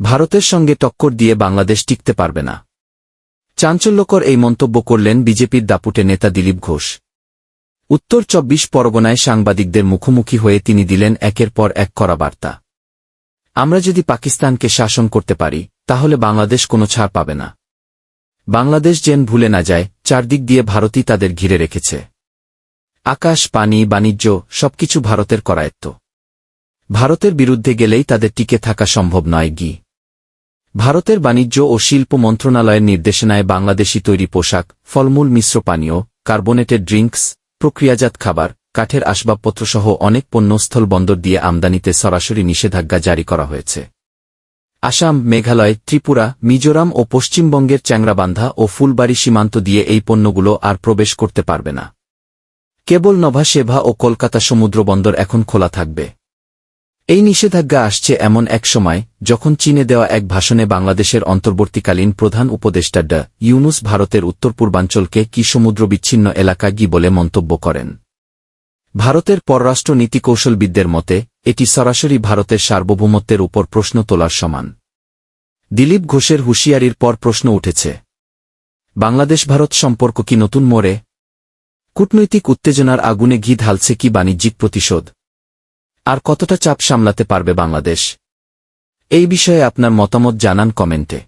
ভারতের সঙ্গে টক্কর দিয়ে বাংলাদেশ টিকতে পারবে না। চাঞ্চল্যকর এই মন্তব্য করলেন বিজেপির দাপুটে নেতা দিলীপ ঘোষ। উত্তর চব্বিশ পরগনায় সাংবাদিকদের মুখোমুখি হয়ে তিনি দিলেন একের পর এক করা বার্তা। আমরা যদি পাকিস্তানকে শাসন করতে পারি, তাহলে বাংলাদেশ কোনো ছাড় পাবে না। বাংলাদেশ যেন ভুলে না যায়, চারদিক দিয়ে ভারতই তাদের ঘিরে রেখেছে। আকাশ, পানি, বাণিজ্য, সবকিছু ভারতের করায়ত্ত। ভারতের বিরুদ্ধে গেলেই তাদের টিকে থাকা সম্ভব নয়, গি। ভারতের বাণিজ্য ও শিল্প মন্ত্রণালয়ের নির্দেশনায় বাংলাদেশি তৈরি পোশাক, ফলমূল, মিশ্র পানীয়, কার্বোনেটেড ড্রিঙ্কস, প্রক্রিয়াজাত খাবার, কাঠের আসবাবপত্রসহ অনেক পণ্যস্থল বন্দর দিয়ে আমদানিতে সরাসরি নিষেধাজ্ঞা জারি করা হয়েছে। আসাম, মেঘালয়, ত্রিপুরা, মিজোরাম ও পশ্চিমবঙ্গের চ্যাংরাবান্ধা ও ফুলবাড়ি সীমান্ত দিয়ে এই পণ্যগুলো আর প্রবেশ করতে পারবে না। কেবল নভা সেভা ও কলকাতা সমুদ্র বন্দর এখন খোলা থাকবে। এই নিষেধাজ্ঞা আসছে এমন এক সময় যখন চীনে দেওয়া এক ভাষণে বাংলাদেশের অন্তর্বর্তীকালীন প্রধান উপদেষ্টা ডা ইউনুস ভারতের উত্তর পূর্বাঞ্চলকে কি সমুদ্র বিচ্ছিন্ন এলাকা গি বলে মন্তব্য করেন। ভারতের পররাষ্ট্র নীতি কৌশলবিদদের মতে, এটি সরাসরি ভারতের সার্বভৌমত্বের উপর প্রশ্ন তোলার সমান। দিলীপ ঘোষের হুঁশিয়ারির পর প্রশ্ন উঠেছে। বাংলাদেশ ভারত সম্পর্ক কি নতুন মোড়ে? কূটনৈতিক উত্তেজনার আগুনে ঘি ঢালছে কি বাণিজ্যিক প্রতিশোধ? আর কতটা চাপ সামলাতে পারবে বাংলাদেশ? এই বিষয়ে আপনার মতামত জানান কমেন্টে।